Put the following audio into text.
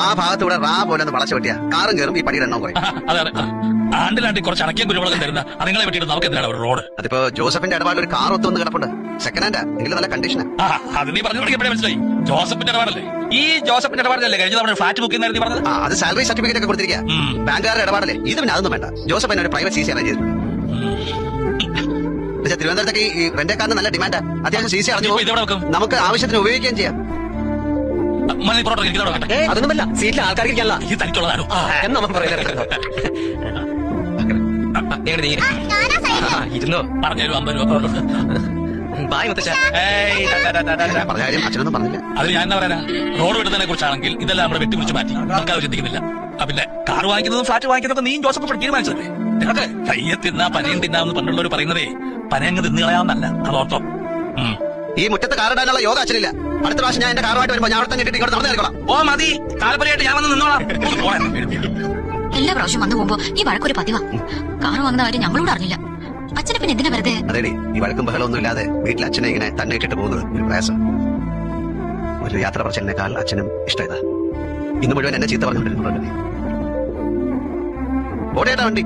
ആ ഭാഗത്തൂടെ റാ പോലെ ഒന്ന് വളച്ചു പറ്റിയ കാറും കയറും ഈ പടിയുടെ എണ്ണം കുറയും. ആണ്ടിലാണ്ടി കുറച്ച് അണക്കിയും കുരുമുളകം തരുന്ന അതുങ്ങളെ പറ്റിയിട്ട് നമുക്ക് എന്തിനാണ് ഒരു റോഡ്? അതിപ്പോ ജോസഫിന്റെ ഇടപാട് ഒരു കാർ ഒത്തു വന്ന് കിടപ്പുണ്ട്. സെക്കൻഡ് ഹാൻഡാ എങ്കിലും നല്ല കണ്ടീഷനാ അത് നീ പറഞ്ഞു തുടങ്ങിയപ്പോഴേ മനസ്സിലായി. ജോസഫിന്റെ ഇടപാടല്ലേ? ഈ ജോസഫിന്റെ ഇടപാടല്ലേ കഴിഞ്ഞ തവണ ഫ്ലാറ്റ് ബുക്ക് ചെയ്യുന്ന പറഞ്ഞത്? അത് സാലറി സർട്ടിഫിക്കറ്റ് ഒക്കെ കൊടുത്തിരിക്കുക. ബാങ്കുകാരുടെ ഇടപാടല്ലേ? ഇത് പിന്നെ അതൊന്നും വേണ്ട. ജോസഫ് എന്നെ ഒരു പ്രൈവറ്റ് സി സി അറേഞ്ച് ചെയ്തിട്ടുണ്ട് തിരുവനന്തപുരത്തേക്ക് ഈ റെന്റേക്കാരന് നല്ല ഡിമാൻഡാ അത്യാവശ്യം സി സി വെക്കും? നമുക്ക് ആവശ്യത്തിന് ഉപയോഗിക്കുകയും ചെയ്യാം. അതൊന്നുമല്ല. സീറ്റിൽ ആൾക്കാർക്ക് ഇരിക്കാനല്ല ഈ തനിക്കുള്ളതാണോ? എന്ന് അവൻ പറയുന്നത് ഇരുന്നോ. പറഞ്ഞു അമ്പത് രൂപ ബായ് മുത്തശ്ശ ഏയ്, ടാ, ടാ, ടാ, ടാ, ടാ. പറഞ്ഞ കാര്യം അച്ഛനൊന്നും പറഞ്ഞില്ല. അത് ഞാൻ എന്താ പറയാ റോഡ് വിടുന്നതിനെ കുറിച്ചാണെങ്കിൽ ഇതെല്ലാം നമ്മുടെ വെട്ടിക്കുറിച്ച് മാറ്റി. നമുക്കത് ചിന്തിക്കുന്നില്ല. പിന്നെ കാർ വാങ്ങിക്കുന്നതും ഫ്ലാറ്റ് വാങ്ങിക്കുന്നതൊക്കെ നീ ജോസഫ് തീരുമാനിച്ചതല്ലേ? നിനക്ക് കയ്യെ തിന്നാ പനയും തിന്നാന്ന് പണ്ടുള്ളവർ പറയുന്നതേ പനയങ്ങ് തിന്നുകളയാന്നല്ല അതോർത്തോ. ഈ മുറ്റത്ത് കാറിടാനുള്ള യോഗ അച്ഛനില്ല. അടുത്ത പ്രാവശ്യം ഞാൻ എന്റെ കാറുമായിട്ട് വരുമ്പോ ഞാൻ അവിടെ തന്നെ ഇട്ടിട്ട് ഇങ്ങോട്ട് നടന്നു കളിക്കോളാം. ഓ മതി. താല്പര്യമായിട്ട് ഞാൻ വന്ന് നിന്നോളാം. എല്ലാ പ്രാവശ്യം വന്നു പോകുമ്പോ ഈ വഴക്കൊരു പതിവാ. കാറ് വാങ്ങുന്ന കാര്യം ഞങ്ങളോട് അറിഞ്ഞില്ല. അച്ഛനെ പിന്നെ എന്തിനാ വെറുതെ? അതേടി ഈ വഴക്കും ബഹളമൊന്നും ഇല്ലാതെ വീട്ടിൽ അച്ഛനെ ഇങ്ങനെ തന്നെ ഇട്ടിട്ട് പോകുന്നത് ഒരു പ്രയാസം. ഒരു യാത്ര പറച്ചിലിനേക്കാൾ അച്ഛനും ഇഷ്ടം ഇതാ ഇന്ന് മുഴുവൻ എന്നെ ചീത്ത പറഞ്ഞുകൊണ്ടിരുന്നുണ്ട് ഓടേട്ടാ വണ്ടി.